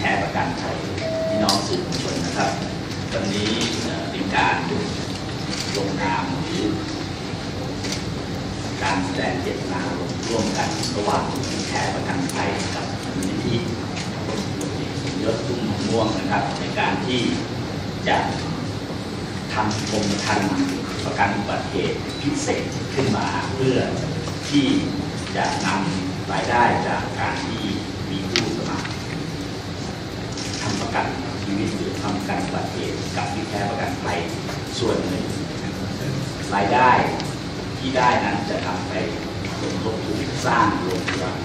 แท้ประกันภัยพี่น้องสื่อมวลชนนะครับ วันนี้เป็นการลงนามหรือการแสดงเจตนาร่วมกันระหว่างแท้ประกันภัยกับมูลนิธิยศตุ้มม่วงนะครับ ในการที่จะทำกรมธรรม์ประกันอุบัติเหตุพิเศษขึ้นมาเพื่อที่จะนำรายได้จากการที่ ประกันชีวิตหรือทำประกันอุบัติเหตุกับที่แท้ประกันภัยส่วนหนึ่งรายได้ที่ได้นั้นจะทำไปสมทบทุนสร้างโรงพยาบาล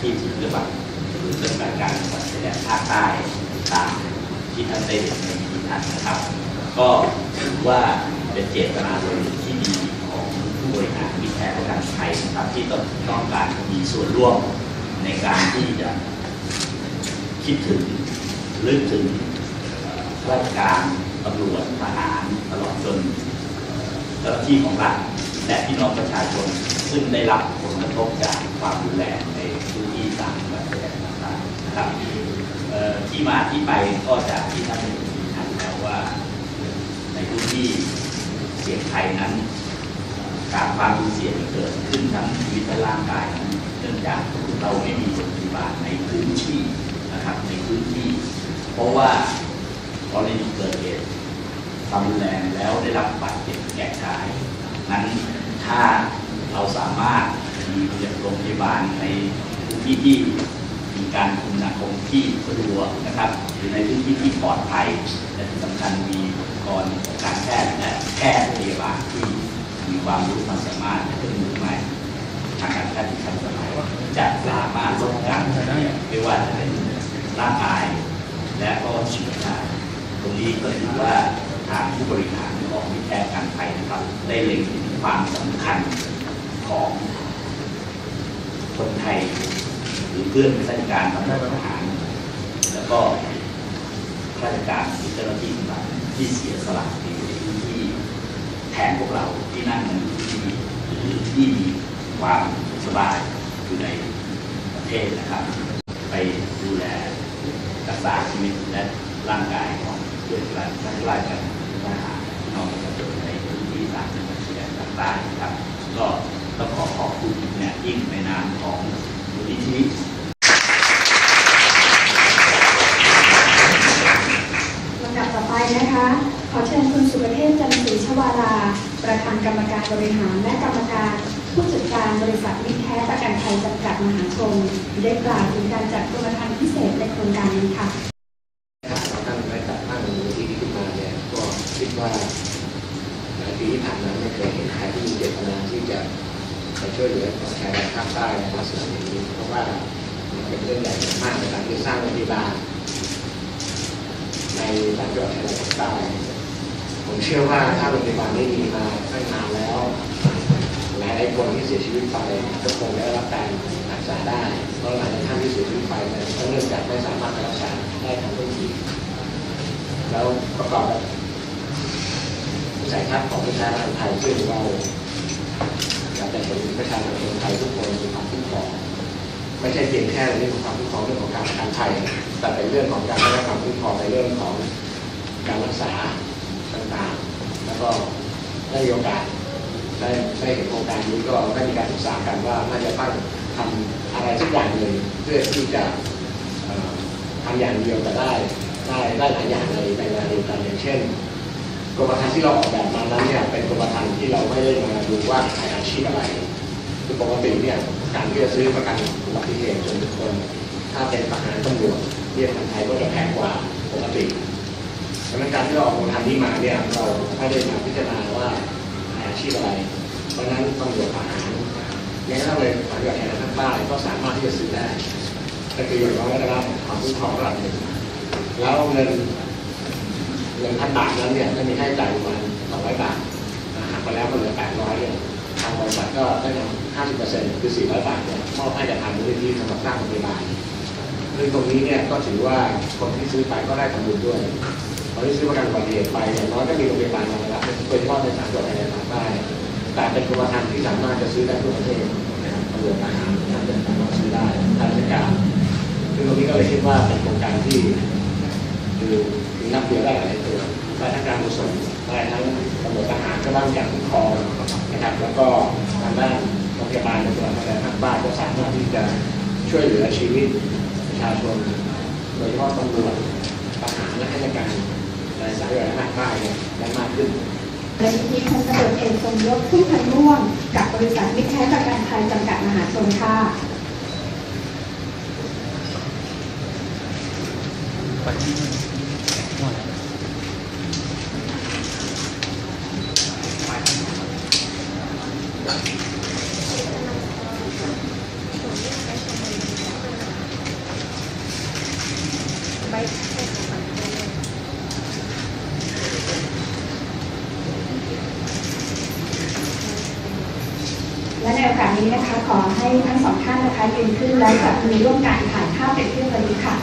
ที่ถือระบัตรหรือเรื่องการการจังหวัดชายแดนภาคใต้ตามที่ท่านได้เห็นในที่ท่านนะครับ ก็ถือว่าเป็นเจตนารมณ์ที่ดีของผู้บริหารมิแท้ประกันภัยนะครับที่ต้องต้องการมีส่วนร่วมในการที่จะคิดถึง ลึกถึงราชการตำรวจทหารตลอดจนเอ่อเจ้าหน้าที่ของรัฐและพี่น้องประชาชน ซึ่งได้รับผลกระทบจากความรุนแรงในพื้นที่ต่างจังหวัดชายแดนต่างๆนะครับที่มาที่ไปก็จากที่ท่านได้มีท่านแล้วว่า ในพื้นที่เสี่ยงภัยนั้นการความสูญเสียที่เกิดขึ้นทั้งชีวิตและร่างกายนั้นเนื่องจากเราไม่มีโรงพยาบาลในพื้นที่นะครับในพื้นที่ เพราะว่ากรณีเกิดเหตุความรุนแรงแล้วได้รับบาดเจ็บแก่กายนั้นถ้าเราสามารถมีโรงพยาบาลในพื้นที่ที่มีการคุมนาคมที่สะดวกนะครับหรือในพื้นที่ที่ปลอดภัยและที่สำคัญมีอุปกรณ์การแพทย์และแพทย์พยาบาลที่มีความรู้ความสามารถและเครื่องมือใหม่ทางการแพทย์ที่ทันสมัยจะสามารถลดการเสียไม่ว่าจะเป็นร่างกาย และก็ชีวิตได้ตรงนี้ ก็ถือว่าทางผู้บริหารของมิตรแพทย์การไทยนะครับ ได้เล็งเห็นความสำคัญของคนไทย หรือเพื่อนข้าราชการตำรวจทหาร แล้วก็ข้าราชการเจ้าหน้าที่ต่างที่เสียสละในพื้นที่แทนพวกเราที่นั่งกันอยู่ที่หรือที่มีความสบายอยู่ในประเทศนะครับ ไปดูแลรักษาชีวิตและร่างกายของ เพื่อนรัฐทั้งราชการทหารพี่น้องประชาชนในพื้นที่ต่างจังหวัดชายแดนภาคใต้นะครับ ก็ต้องขอขอบคุณเนี่ยยิ่งในนามของมูลนิธิลำดับต่อไปนะคะ ขอเชิญคุณสุประเทพจันทร์ศรีชวารา ประธานกรรมการบริหารและกรรมการผู้จัดการบริษัทมิตรแท้ประกันภัยจำกัดมหาชน ได้กล่าวถึงการจัดกรมธรรม์พิเศษในโครงการนี้ค่ะ ถ้าเราตั้งได้จัดตั้งมูลนิธินี้ขึ้นมาเนี่ยก็คิดว่าหลายปีที่ผ่านมาไม่เคยเห็นใครที่มีเจตนาที่จะไป ช่วยเหลือชายแดนภาคใต้ในลักษณะอย่างนี้เพราะว่ามันเป็นเรื่องใหญ่มากในการที่สร้างโรงพยาบาลในต่างจังหวัดชายแดนภาคใต้ผมเชื่อว่าถ้าโรงพยาบาลนี้มีมาตั้งนานแล้วหลายคนที่เสียชีวิตไปก็คงได้รับการรักษาได้เพราะหลายท่านที่เสียชีวิตไปเนี่ยก็เนื่องจากไม่สามารถรักษาได้ทันท่วงทีแล้วประกอบกับสัยทัศน์ของประชาชนไทยซึ่งเรา อยากจะเห็นประชาชนคนไทยทุกคนมีความคุ้มครองไม่ใช่เพียงแค่เรื่องของความคุ้มครองเรื่องของการประกันภัยแต่เป็นเรื่องของการได้รับความคุ้มครองในเรื่องของการรักษาต่างๆ แล้วก็ได้โอกาสได้ได้เห็นโครงการนี้ก็ได้มีการศึกษากันว่าน่าจะตั้งทำอะไรสักอย่างหนึ่งเพื่อที่จะเอ่อทำอย่างเดียวแต่ได้ได้ได้หลายอย่างในในเวลาเดียวกันอย่างเช่น กรมธรรม์ที่เราออกแบบมานั้นเนี่ยเป็นกรมธรรม์ที่เราไม่ได้มาดูว่าใครอาชีพอะไรคือปกติเนี่ยการที่จะซื้อประกันอุบัติเหตุส่วนบุคคลถ้าเป็นทหารตำรวจเรียกทางไทยก็จะแพงกว่าปกติดังนั้นการที่เราออกกรมธรรม์นี้มาเนี่ยเราไม่ได้มาพิจารณาว่าใครอาชีพอะไร เพราะนั้นตำรวจทหารแม้กระทั่งเลยทหารจากแห่งภาคใต้ก็สามารถที่จะซื้อได้แต่คืออย่างน้อยก็ได้รับความคุ้มครองระดับหนึ่งแล้วเงิน เงินพันบาทนั้นเนี่ยก็มีค่าใช้จ่ายประมาณสองร้อยบาทอาหักไปแล้วก็เหลือแปดร้อยเนี่ยทางบริษัทก็ได้นำห้าสิบเปอร์เซ็นต์คือสี่ร้อยบาทเนี่ยมอบให้กับทางมูลนิธิสำหรับสร้างโรงพยาบาลซึ่งตรงนี้เนี่ยก็ถือว่าคนที่ซื้อไปก็ได้ทำบุญด้วยคนที่ซื้อประกันอุบัติเหตุไปอย่างน้อยก็มีโรงพยาบาลมารับโดยเฉพาะในสามจังหวัดชายแดนภาคใต้แต่เป็นกรมธรรม์ที่สามารถจะซื้อได้ทั่วประเทศนะครับตำรวจทหารท่านจะสามารถซื้อได้ข้าราชการซึ่งตรงนี้ก็เลยคิดว่าเป็นโครงการที่คือมีนับเดียวได้หลายตัวได้ทั้งการกุศลได้ทั้งตำรวจ ทหารก็ได้จากคุ้มครองนะครับแล้วก็ทางด้านโรงพยาบาลในจังหวัดชายแดนภาคใต้ก็สามารถที่จะช่วยเหลือชีวิตประชาชนโดยเฉพาะตำรวจทหารและข้าราชการในสายแดนภาคใต้เนี่ยได้มากขึ้นและมีพันตำรวจเอกสมยศพุ่มพันธ์ม่วง กับบริษัทมิตรแท้ประกันภัยจำกัดมหาชนค่ะ และในโอกาสนี้นะคะ ขอให้ทั้งสองท่านนะคะยืนขึ้นแล้วจับมือร่วมกันถ่ายภาพเป็นที่ระลึกค่ะ